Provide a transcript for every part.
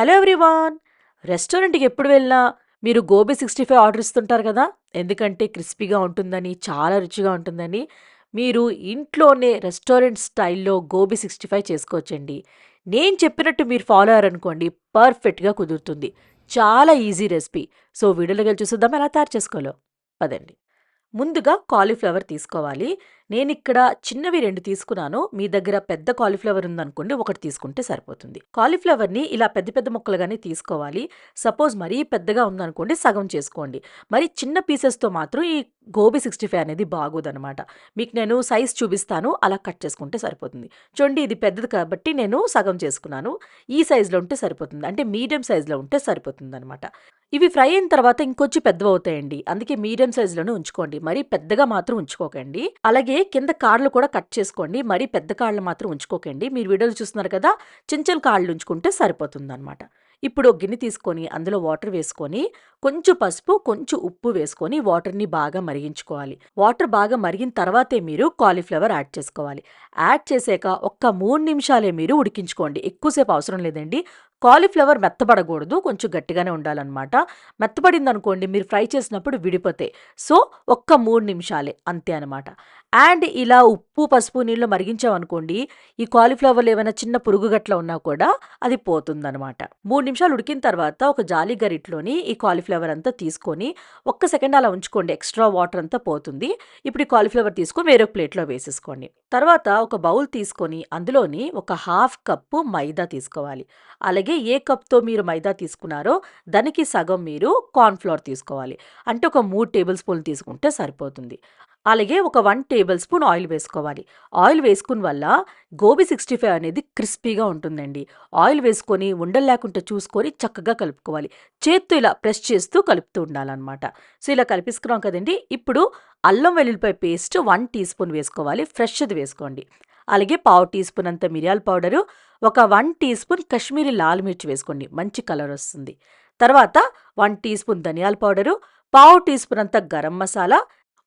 Hello everyone రెస్టారెంట్‌కి ఎప్పుడు వెళ్ళినా మీరు గోబీ 65 ఆర్డర్ ఇస్తుంటారు కదా! ఎందుకంటే క్రిస్పీగా ఉంటుందని, చాలా రుచిగా ఉంటుందని. మీరు ఇంట్లోనే రెస్టారెంట్ స్టైల్‌లో గోబీ 65 చేసుకోవచ్చండి. నేను చెప్పినట్టు మీరు ఫాలో అయ్యారనుకోండి పర్ఫెక్ట్‌గా కుదురుతుంది. చాలా ఈజీ రెసిపీ. సో, వీడియోలోకెళ్ళి చూసుద్దాం ఎలా తయారు చేసుకోవాలో? పదండి. ముందుగా కాలీఫ్లవర్ తీసుకోవాలి. నేనిక్కడ చిన్నవి రెండు తీసుకున్నాను. మీ దగ్గర పెద్ద కాలీఫ్లవర్ ఉందనుకోండి ఒకటి తీసుకుంటే సరిపోతుంది. కాలీఫ్లవర్‌ని ఇలా పెద్ద పెద్ద ముక్కలుగానే తీసుకోవాలి. సపోజ్ మరీ పెద్దగా ఉందనుకోండి సగం చేసుకోండి. మరి చిన్న పీసెస్‌తో మాత్రం ఈ గోబీ 65 అనేది బాగోదనమాట. మీకు నేను సైజ్ చూపిస్తాను. అలా కట్ చేసుకుంటే సరిపోతుంది. చూడండి ఇది పెద్దది కాబట్టి నేను సగం చేసుకున్నాను. ఈ సైజ్‌లో ఉంటే సరిపోతుంది. అంటే మీడియం సైజ్‌లో ఉంటే సరిపోతుందనమాట. ఇవి ఫ్రై అయిన తర్వాత ఇంకొంచెం పెద్దవవుతాయండి. అందుకే మీడియం సైజ్‌లోనే ఉంచుకోండి. మరీ పెద్దగా మాత్రం ఉంచుకోకండి. అలాగే కింద కాళ్ళు కూడా కట్ చేసుకోండి. మరీ పెద్ద కాళ్ళు మాత్రం ఉంచుకోకండి. మీరు వీడియోలు చూస్తున్నారు కదా! చిన్న చిన్న కాళ్ళు ఉంచుకుంటే సరిపోతుందనమాట. ఇప్పుడు గిన్నె తీసుకొని అందులో వాటర్ వేసుకొని, కొంచెం పసుపు, కొంచెం ఉప్పు వేసుకొని వాటర్‌ని బాగా మరిగించుకోవాలి. వాటర్ బాగా మరిగిన తర్వాతే మీరు కాలీఫ్లవర్ యాడ్ చేసుకోవాలి. యాడ్ చేసాక ఒక్క మూడు నిమిషాలే మీరు ఉడికించుకోండి. ఎక్కువసేపు అవసరం లేదండి. కాలీఫ్లవర్ మెత్తబడకూడదు. కొంచెం గట్టిగానే ఉండాలన్నమాట మెత్తబడింది అనుకోండి మీరు ఫ్రై చేసినప్పుడు విడిపోతాయి. సో, ఒక్క మూడు నిమిషాలే అంతే అనమాట. అండ్ ఇలా ఉప్పు, పసుపు నీళ్ళు మరిగించామనుకోండి ఈ కాలీఫ్లవర్‌లో ఏమైనా చిన్న పురుగు గట్ల ఉన్నా కూడా అది పోతుందనమాట. మూడు నిమిషాలు ఉడికిన తర్వాత ఒక జాలి గరిట్లోని ఈ కాలీఫ్లవర్ అంతా తీసుకొని ఒక్క సెకండ్ అలా ఉంచుకోండి. ఎక్స్‌ట్రా వాటర్ అంతా పోతుంది. ఇప్పుడు ఈ కాలీఫ్లవర్ తీసుకొని వేరొక ప్లేట్‌లో వేసేసుకోండి. తర్వాత ఒక బౌల్ తీసుకొని అందులోని ఒక హాఫ్ కప్పు మైదా తీసుకోవాలి. అలాగే ఏ కప్‌తో మీరు మైదా తీసుకున్నారో దానికి సగం మీరు కార్న్ఫ్లవర్ తీసుకోవాలి. అంటే ఒక మూడు టేబుల్ స్పూన్లు తీసుకుంటే సరిపోతుంది. అలాగే ఒక వన్ టేబుల్ స్పూన్ ఆయిల్ వేసుకోవాలి. ఆయిల్ వేసుకున్న వల్ల గోబీ 65 అనేది క్రిస్పీగా ఉంటుందండి. ఆయిల్ వేసుకొని ఉండలు లేకుండా చూసుకొని చక్కగా కలుపుకోవాలి. చేత్తో ఇలా ప్రెస్ చేస్తూ కలుపుతూ ఉండాలన్నమాట సో, ఇలా కలిపిస్తున్నాం కదండీ! ఇప్పుడు అల్లం వెల్లుల్లిపాయ పేస్ట్ వన్ టీ స్పూన్ వేసుకోవాలి. ఫ్రెష్‌ది వేసుకోండి. అలాగే పావు టీ స్పూన్ అంత మిరియాల పౌడరు, ఒక వన్ టీ స్పూన్ కాశ్మీరీ లాల్ మిర్చి వేసుకోండి. మంచి కలర్ వస్తుంది. తర్వాత వన్ టీ స్పూన్ ధనియాల పౌడరు, పావు టీ స్పూన్ అంత గరం మసాలా,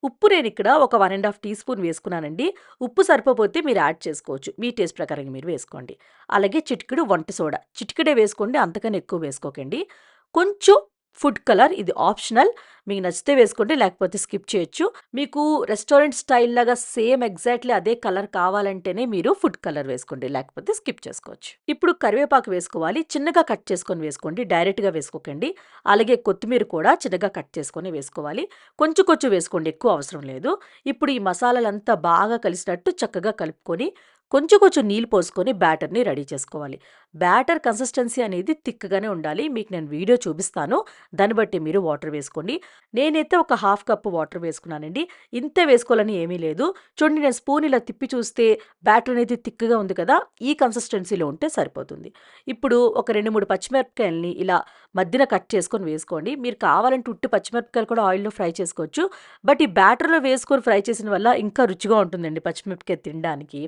ఉప్పు నేనిక్కడ ఒక one and half teaspoon వేసుకున్నానండి. ఉప్పు సరిపోతే మీరు యాడ్ చేసుకోవచ్చు. మీ టేస్ట్ ప్రకారంగా మీరు వేసుకోండి. అలాగే చిటికెడు వంట సోడా. చిటికెడే వేసుకోండి. అంతకన్నా ఎక్కువ వేసుకోకండి. కొంచెం ఫుడ్ కలర్ ఇది ఆప్షనల్. మీకు నచ్చితే వేసుకుంటే లేకపోతే స్కిప్ చేయొచ్చు. మీకు రెస్టారెంట్ స్టైల్ లాగా సేమ్ ఎగ్జాక్ట్‌లీ అదే కలర్ కావాలంటేనే మీరు ఫుడ్ కలర్ వేసుకోండి. లేకపోతే స్కిప్ చేసుకోవచ్చు. ఇప్పుడు కరివేపాకు వేసుకోవాలి. చిన్నగా కట్ చేసుకొని వేసుకోండి. డైరెక్ట్‌గా వేసుకోకండి. అలాగే కొత్తిమీర కూడా చిన్నగా కట్ చేసుకొని వేసుకోవాలి. కొంచెం కొంచెం వేసుకోండి. ఎక్కువ అవసరం లేదు. ఇప్పుడు ఈ మసాలాలంతా బాగా కలిసినట్టు చక్కగా కలుపుకొని కొంచెం కొంచెం నీళ్ళు పోసుకొని బ్యాటర్‌ని రెడీ చేసుకోవాలి. బ్యాటర్ కన్సిస్టెన్సీ అనేది థిక్‌గానే ఉండాలి. మీకు నేను వీడియో చూపిస్తాను. దాన్ని బట్టి మీరు వాటర్ వేసుకోండి. నేనైతే ఒక హాఫ్ కప్ వాటర్ వేసుకున్నానండి. ఇంత వేసుకోవాలని ఏమీ లేదు. చూడండి నేను స్పూన్ ఇలా తిప్పి చూస్తే బ్యాటర్ అనేది థిక్‌గా ఉంది కదా! ఈ కన్సిస్టెన్సీలో ఉంటే సరిపోతుంది. ఇప్పుడు ఒక 2, 3 పచ్చిమిరపకాయల్ని ఇలా మధ్యన కట్ చేసుకొని వేసుకోండి. మీరు కావాలంటే ఉట్టి పచ్చిమిరపకాయలు కూడా ఆయిల్‌లో ఫ్రై చేసుకోవచ్చు. బట్ ఈ బ్యాటర్‌లో వేసుకొని ఫ్రై చేసిన వల్ల ఇంకా రుచిగా ఉంటుందండి పచ్చిమిరపకాయ తినడానికి.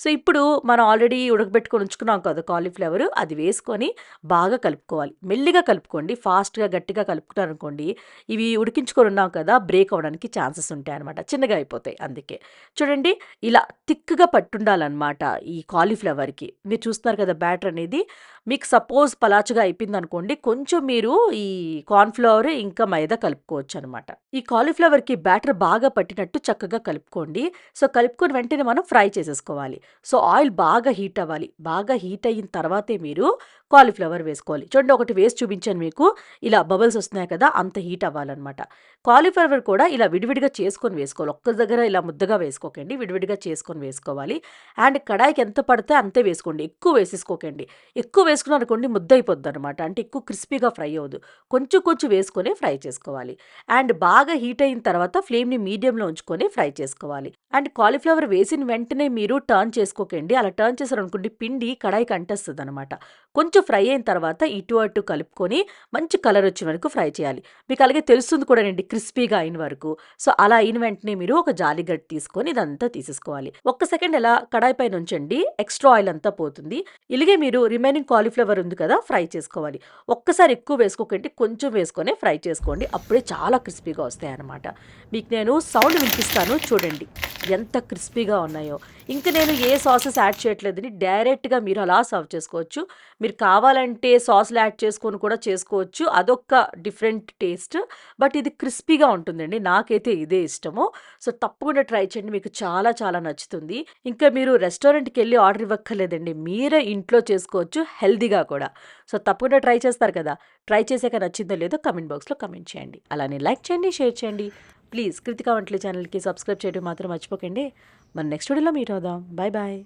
సో, ఇప్పుడు మనం ఆల్రెడీ ఉడకబెట్టుకొని ఉంచుకున్నాం కదా కాలీఫ్లవర్ అది వేసుకొని బాగా కలుపుకోవాలి. మెల్లిగా కలుపుకోండి. ఫాస్ట్‌గా గట్టిగా కలుపుకున్నారనుకోండి ఇవి ఉడికించుకొని ఉన్నాం కదా! బ్రేక్ అవ్వడానికి ఛాన్సెస్ ఉంటాయి అనమాట చిన్నగా అయిపోతాయి అందుకే. చూడండి ఇలా థిక్‌గా పట్టుండాలన్నమాట ఈ కాలీఫ్లవర్‌కి. మీరు చూస్తున్నారు కదా బ్యాటర్ అనేది. మీకు సపోజ్ పలాచగా అయిపోయిందనుకోండి కొంచెం మీరు ఈ కార్న్ఫ్లవర్ ఇంకా మైదా కలుపుకోవచ్చు అనమాట ఈ కాలీఫ్లవర్‌కి బ్యాటర్ బాగా పట్టినట్టు చక్కగా కలుపుకోండి. సో, కలుపుకొని వెంటనే మనం ఫ్రై చేసేసుకోవాలి. సో, ఆయిల్ బాగా హీట్ అవ్వాలి. బాగా హీట్ అయిన తర్వాత మీరు కాలీఫ్లవర్ వేసుకోవాలి. చూడండి ఒకటి వేసి చూపించాను మీకు. ఇలా బబుల్స్ వస్తున్నాయి కదా! అంత హీట్ అవ్వాలనమాట. కాలీఫ్లవర్ కూడా ఇలా విడివిడిగా చేసుకొని వేసుకోవాలి. ఒక్క దగ్గర ఇలా ముద్దగా వేసుకోకండి. విడివిడిగా చేసుకొని వేసుకోవాలి. అండ్ కడాయికి ఎంత పడితే అంతే వేసుకోండి. ఎక్కువ వేసేసుకోకండి. ఎక్కువ వేసుకున్నారనుకోండి ముద్ద అయిపోద్దనమాట. అంటే ఎక్కువ క్రిస్పీగా ఫ్రై అవ్వదు. కొంచెం కొంచెం వేసుకొని ఫ్రై చేసుకోవాలి. అండ్ బాగా హీట్ అయిన తర్వాత ఫ్లేమ్‌ని మీడియంలో ఉంచుకొని ఫ్రై చేసుకోవాలి. అండ్ కాలీఫ్లవర్ వేసిన వెంటనే మీరు టర్న్ చేసుకోకండి. అలా టర్న్ చేశారనుకోండి పిండి కడాయికి అంటేస్తదనమాట. కొంచెం ఫ్రై అయిన తర్వాత ఇటు అటు కలుపుకొని మంచి కలర్ వచ్చే వరకు ఫ్రై చేయాలి. మీకు అలాగే తెలుస్తుంది కూడా అండి క్రిస్పీగా అయిన వరకు. సో, అలా అయిన వెంటనే మీరు ఒక జాలి గరిటె తీసుకొని ఇదంతా తీసేసుకోవాలి. ఒక్క సెకండ్ ఇలా కడాయి పైన ఉంచండి. ఎక్స్‌ట్రా ఆయిల్ అంతా పోతుంది. ఇలాగే మీరు రిమైనింగ్ కాలీఫ్లవర్ ఉంది కదా! ఫ్రై చేసుకోవాలి. ఒక్కసారి ఎక్కువ వేసుకోకండి. కొంచెం వేసుకొని ఫ్రై చేసుకోండి. అప్పుడే చాలా క్రిస్పీగా వస్తాయి అనమాట మీకు నేను సౌండ్ వినిపిస్తాను చూడండి. ఎంత క్రిస్పీగా ఉన్నాయో. ఇంకా నేను ఏ సాసెస్ యాడ్ చేయట్లేదని డైరెక్ట్‌గా మీరు అలా సర్వ్ చేసుకోవచ్చు. మీరు కావాలంటే సాస్‌లు యాడ్ చేసుకొని కూడా చేసుకోవచ్చు. అదొక డిఫరెంట్ టేస్ట్. బట్ ఇది క్రిస్పీగా ఉంటుందండి. నాకైతే ఇదే ఇష్టము. సో, తప్పకుండా ట్రై చేయండి. మీకు చాలా చాలా నచ్చుతుంది. ఇంకా మీరు రెస్టారెంట్కి వెళ్ళి ఆర్డర్ ఇవ్వక్కర్లేదండి. మీరే ఇంట్లో చేసుకోవచ్చు హెల్దీగా కూడా. సో, తప్పకుండా ట్రై చేస్తారు కదా! ట్రై చేసాక నచ్చిందో లేదో కమెంట్ బాక్స్‌లో కమెంట్ చేయండి. అలానే లైక్ చేయండి, షేర్ చేయండి. ప్లీజ్ కృతికా వంటలు ఛానల్‌కి సబ్స్క్రైబ్ చేయడం మాత్రం మర్చిపోకండి. మన నెక్స్ట్ వీడియోలో మీట్ అవుదాం. Bye bye.